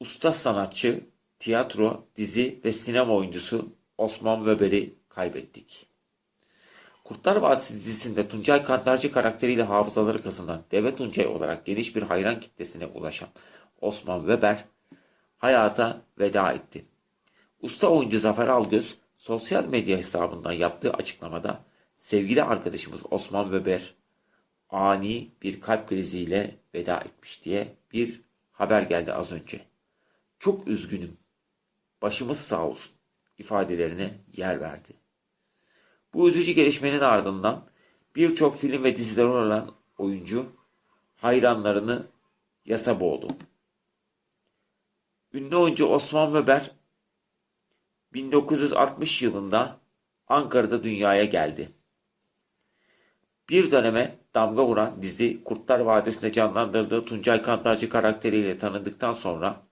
Usta sanatçı, tiyatro, dizi ve sinema oyuncusu Osman Weber'i kaybettik. Kurtlar Vadisi dizisinde Tuncay Kantarcı karakteriyle hafızaları kazınan Deve Tuncay olarak geniş bir hayran kitlesine ulaşan Osman Weber hayata veda etti. Usta oyuncu Zafer Algöz sosyal medya hesabından yaptığı açıklamada sevgili arkadaşımız Osman Weber ani bir kalp kriziyle veda etmiş diye bir haber geldi az önce. Çok üzgünüm. Başımız sağ olsun ifadelerine yer verdi. Bu üzücü gelişmenin ardından birçok film ve dizilere olan oyuncu hayranlarını yasa boğdu. Ünlü oyuncu Osman Weber 1960 yılında Ankara'da dünyaya geldi. Bir döneme damga vuran dizi Kurtlar Vadisi'nde canlandırdığı Tuncay Kantarcı karakteriyle tanındıktan sonra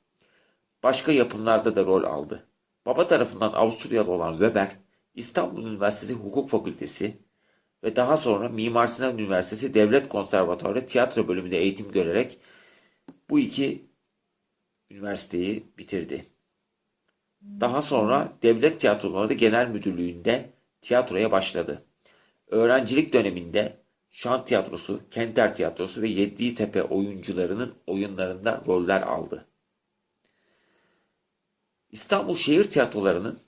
başka yapımlarda da rol aldı. Baba tarafından Avusturyalı olan Weber, İstanbul Üniversitesi Hukuk Fakültesi ve daha sonra Mimar Sinan Üniversitesi Devlet Konservatuarı Tiyatro bölümünde eğitim görerek bu iki üniversiteyi bitirdi. Daha sonra Devlet Tiyatroları Genel Müdürlüğü'nde tiyatroya başladı. Öğrencilik döneminde Şan Tiyatrosu, Kenter Tiyatrosu ve Yeditepe oyuncularının oyunlarında roller aldı. İstanbul Şehir Tiyatroları'nın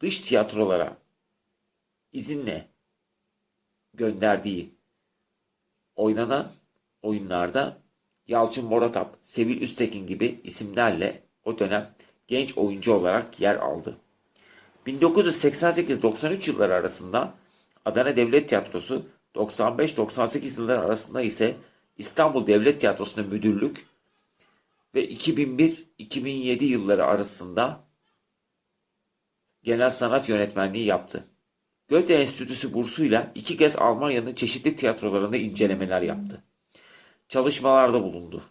dış tiyatrolara izinle gönderdiği oynanan oyunlarda Yalçın Moratap, Sevil Üstekin gibi isimlerle o dönem genç oyuncu olarak yer aldı. 1988-93 yılları arasında Adana Devlet Tiyatrosu, 95-98 yılları arasında ise İstanbul Devlet Tiyatrosu'nda müdürlük ve 2001-2007 yılları arasında genel sanat yönetmenliği yaptı. Goethe Enstitüsü bursuyla iki kez Almanya'nın çeşitli tiyatrolarında incelemeler yaptı. Çalışmalarda bulundu.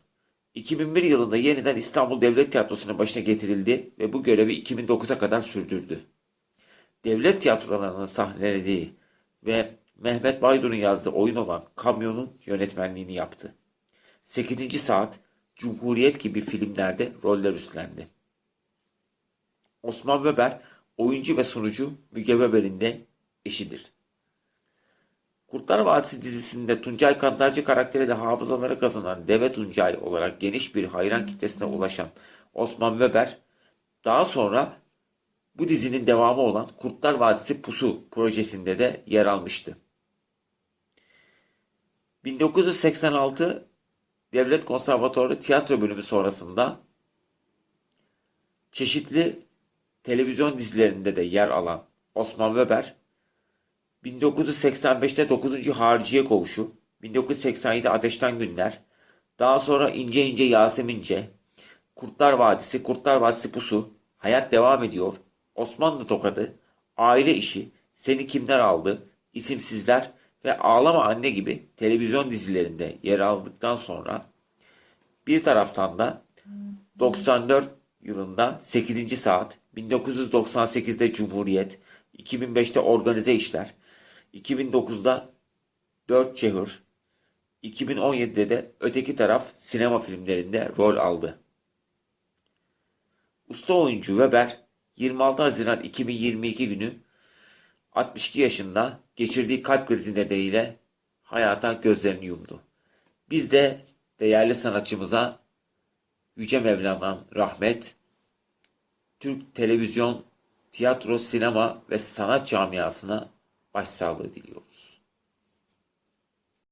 2001 yılında yeniden İstanbul Devlet Tiyatrosu'nun başına getirildi ve bu görevi 2009'a kadar sürdürdü. Devlet tiyatrolarının sahnelediği ve Mehmet Baydur'un yazdığı oyun olan Kamyon'un yönetmenliğini yaptı. 8. Saat, Cumhuriyet gibi filmlerde roller üstlendi. Osman Weber, oyuncu ve sunucu Müge Weber'in de eşidir. Kurtlar Vadisi dizisinde Tuncay Kantarcı karakteri de hafızalara kazanan Deve Tuncay olarak geniş bir hayran kitlesine ulaşan Osman Weber, daha sonra bu dizinin devamı olan Kurtlar Vadisi Pusu projesinde de yer almıştı. 1986 Devlet Konservatuarı Tiyatro Bölümü sonrasında çeşitli televizyon dizilerinde de yer alan Osman Weber 1985'te 9. Harciye Koğuşu, 1987 Ateşten Günler, daha sonra İnce İnce Yasemince, Kurtlar Vadisi, Kurtlar Vadisi Pusu, Hayat Devam Ediyor, Osmanlı Tokadı, Aile İşi, Seni Kimler Aldı, İsimsizler ve Ağlama Anne gibi televizyon dizilerinde yer aldıktan sonra bir taraftan da 94 yılında 8. Saat, 1998'de Cumhuriyet, 2005'te Organize İşler, 2009'da 4 Cehur, 2017'de de Öteki Taraf sinema filmlerinde rol aldı. Usta oyuncu Weber 26 Haziran 2022 günü 62 yaşında geçirdiği kalp krizi nedeniyle hayata gözlerini yumdu. Biz de değerli sanatçımıza Yüce Mevlam'dan rahmet, Türk televizyon, tiyatro, sinema ve sanat camiasına başsağlığı diliyoruz.